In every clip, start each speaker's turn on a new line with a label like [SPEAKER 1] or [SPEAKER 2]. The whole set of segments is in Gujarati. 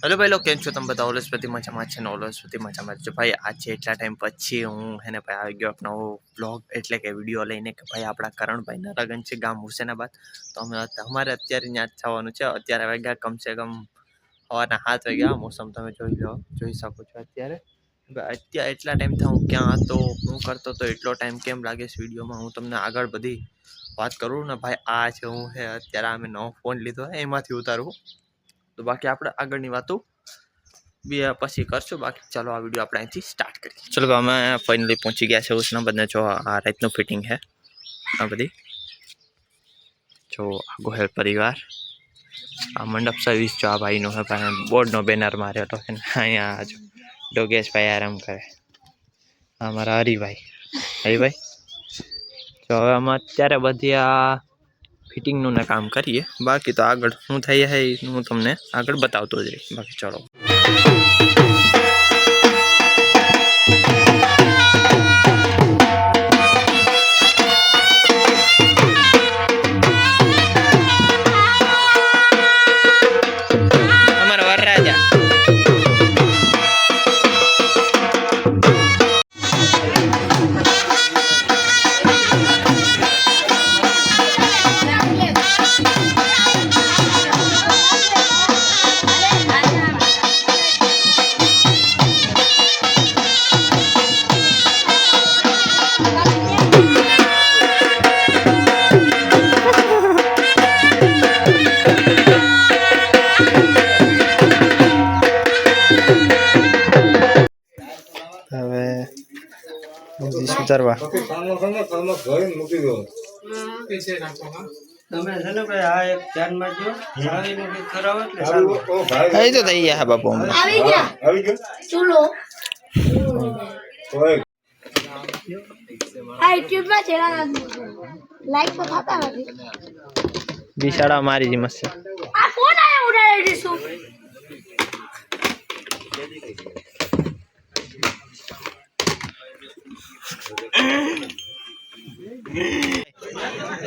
[SPEAKER 1] હેલો ભાઈ લો કેમ છો તમે બધા? ઓલસ્પતિ મજામાં છે ને ઓલસ્પતિ મજામાં છે ભાઈ, આજે એટલા ટાઈમ પછી હું હેને ભાઈ, આવી ગયો આપણો બ્લોગ એટલે કે વીડિયો લઈને કે ભાઈ, આપણા કરણભાઈના લગ્ન છે, ગામ હુસેનાબાદ. તો અમે અમારે અત્યારે ત્યાં જ જવાનું છે. અત્યારે વાગ્યા કમસે કમ સવારના સાત વાગ્યા મોસમ તમે જોઈ લો, જોઈ શકો છો અત્યારે. અત્યારે એટલા ટાઈમથી હું ક્યાં હતો, હું કરતો તો એટલો ટાઈમ કેમ લાગે છે વિડીયોમાં? હું તમને આગળ બધી વાત કરું ને ભાઈ, આ છે હું હે અત્યારે અમે નવો ફોન લીધો. એમાંથી ઉતારવું તો બાકી આપણે આગળની વાતો બે પછી કરશું. બાકી ચાલો આ વીડિયો આપણે અહીંથી સ્ટાર્ટ કરીએ. ચલો અમે ફાઇનલી પહોંચી ગયા છે ઉસનાબાદને જો આ રીતનું ફિટિંગ છે. આ બધી. જો આ ગોહેલ પરિવાર. આ મંડપ સર્વિસ જો આ ભાઈનું હે ભાઈ. બોર્ડનો બેનર માર્યો હતો અહીંયા જો ડોગેશભાઈ આરામ કરે. અમારા મારા હરિભાઈ. હરિભાઈ? જો હવે અમે અત્યારે બધી આ ફિટિંગનું ને કામ કરીએ. બાકી તો આગળ શું થઈ છે હું તમને આગળ બતાવતો જ રહીશ. બાકી ચલો. યુટ્યુબમાં સુધારવા
[SPEAKER 2] લાઈક તો થતા નથી.
[SPEAKER 1] બિશાળા મારી જ મસ્ત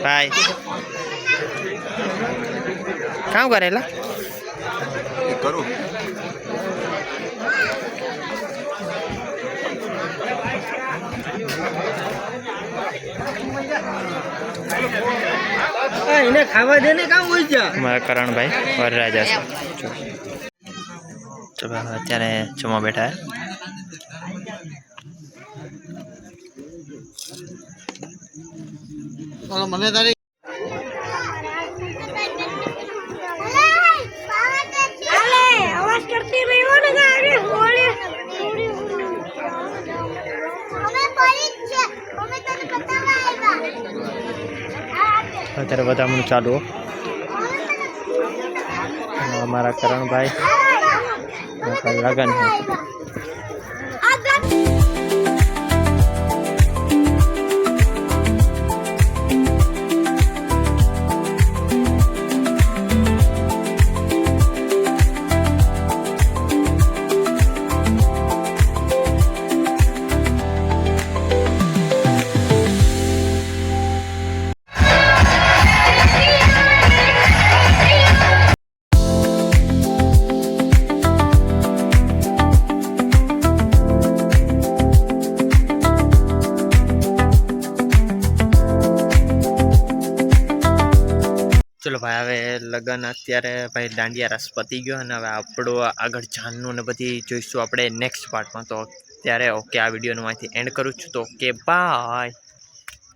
[SPEAKER 1] ભાઈ કામ કરેલા
[SPEAKER 3] કરું.
[SPEAKER 4] એને ખાવા દે ને કામ હોય જા
[SPEAKER 1] મારા કરણભાઈ વરરાજા છે. તો અત્યારે જમવા બેઠા છે
[SPEAKER 4] મને તારી
[SPEAKER 1] અત્યારે વધામણું ચાલુ અમારા કરણભાઈ. લગન છે ચલો ભાઈ, હવે લગન અત્યારે ભાઈ દાંડિયા રસ પતી ગયો અને હવે આપણું આગળ જાનનું ને બધી જોઈશું આપણે નેક્સ્ટ પાર્ટમાં તો ત્યારે ઓકે આ વિડીયોનું અહીંથી એન્ડ કરું છું. તો ઓકે બાય